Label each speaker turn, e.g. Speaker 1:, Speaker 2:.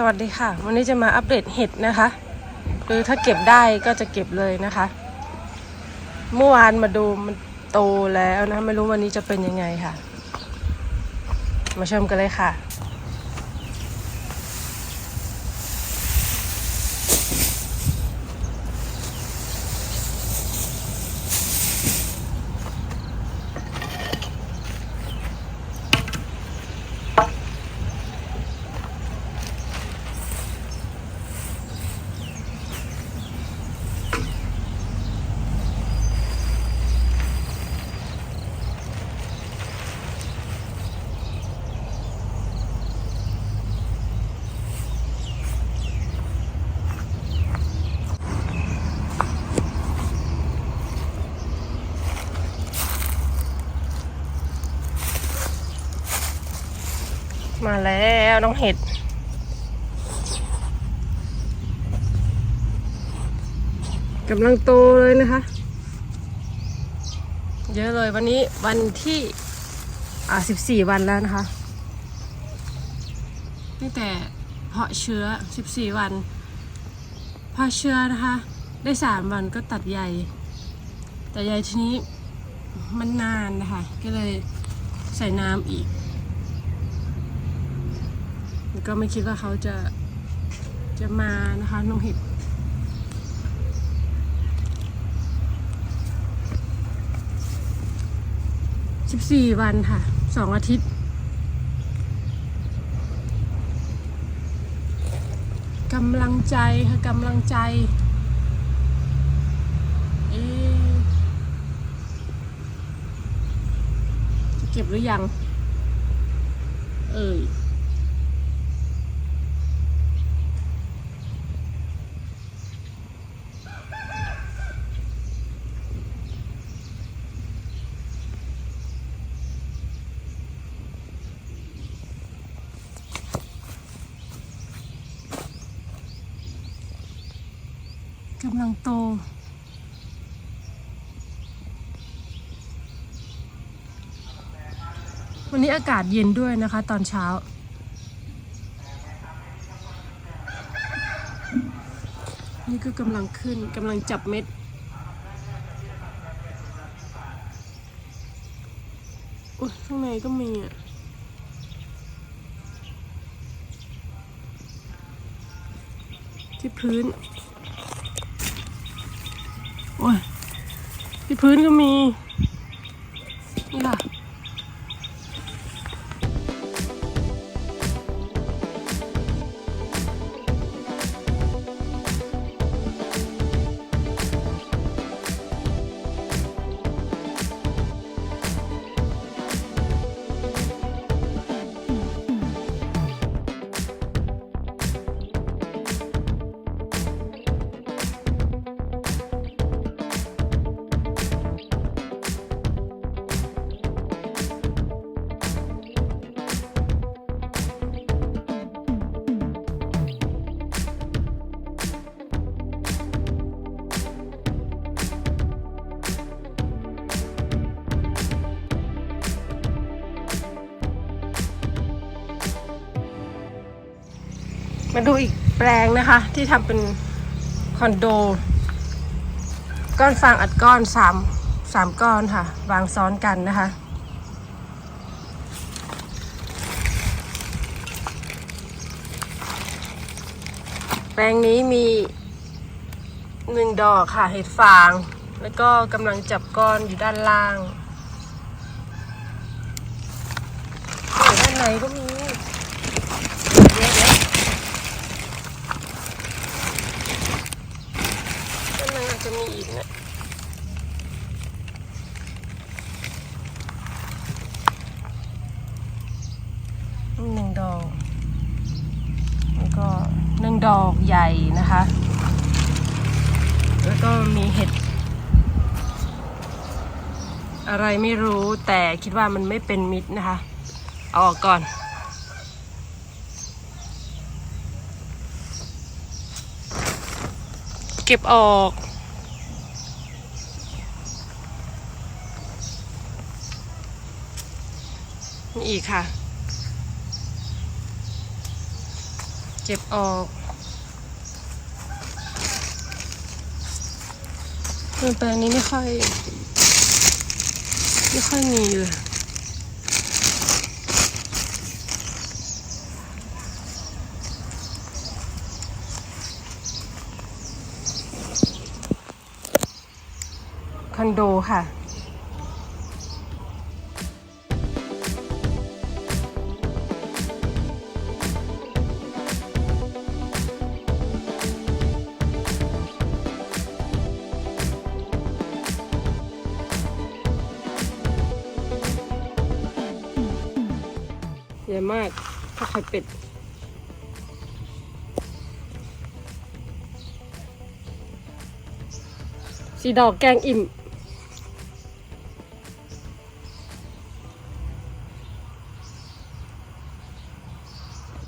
Speaker 1: สวัสดีค่ะ วันนี้จะมาอัปเดตเห็ดนะคะ คือถ้าเก็บได้ก็จะเก็บเลยนะคะ เมื่อวานมาดูมันโตแล้วนะ ไม่รู้วันนี้จะเป็นยังไงค่ะ มาชมกันเลยค่ะ มาแล้วน้องเห็ด กำลังโตเลยนะคะ เยอะเลยวันนี้วันที่อ่าสิบสี่วันแล้วนะคะตั้งแต่เพาะเชื้อสิบสี่วัน เพาะเชื้อนะคะ ได้สามวันก็ตัดใยแต่ใยทีนี้มันนานนะคะ ก็เลยใส่น้ำอีก ก็ไม่คิดว่าเขาจะจะมานะคะน้องเห็ดสิบสี่วันค่ะสองอาทิตย์กำลังใจค่ะกำลังใจเอ๊ะจะเก็บหรือยัง เอ่ย กำลังโต วันนี้อากาศเย็นด้วยนะคะตอนเช้า นี่ก็กำลังขึ้นกำลังจับเม็ดโอ้ยข้างในก็มีอะที่พื้น โอ้ยที่พื้นก็มี นี่ค่ะ มาดูอีกแปลงนะคะ ที่ทำเป็นคอนโด ก้อนฟางอัดก้อนสามสามก้อนค่ะ วางซ้อนกันนะคะ แปลงนี้มีหนึ่งดอกค่ะเห็ดฟาง แล้วก็กำลังจับก้อนอยู่ด้านล่างด้านในก็มี เดี๋ยวเดี๋ยวด้านในอา จะมีอีกนะหนึ่งดอกแล้วก็หนึ่งดอกใหญ่นะคะ แล้วก็มีเห็ด อะไรไม่รู้แต่คิดว่ามันไม่เป็นมิตรนะคะเอาออกก่อนเก็บออก นี่อีกค่ะ เก็บออกเออแปลงนี้ไม่ค่อย ไม่ค่อยมีเลยคอนโดค่ะ ใหญ่มากข้าวไข่เป็ดสีดอกแกงอิ่ม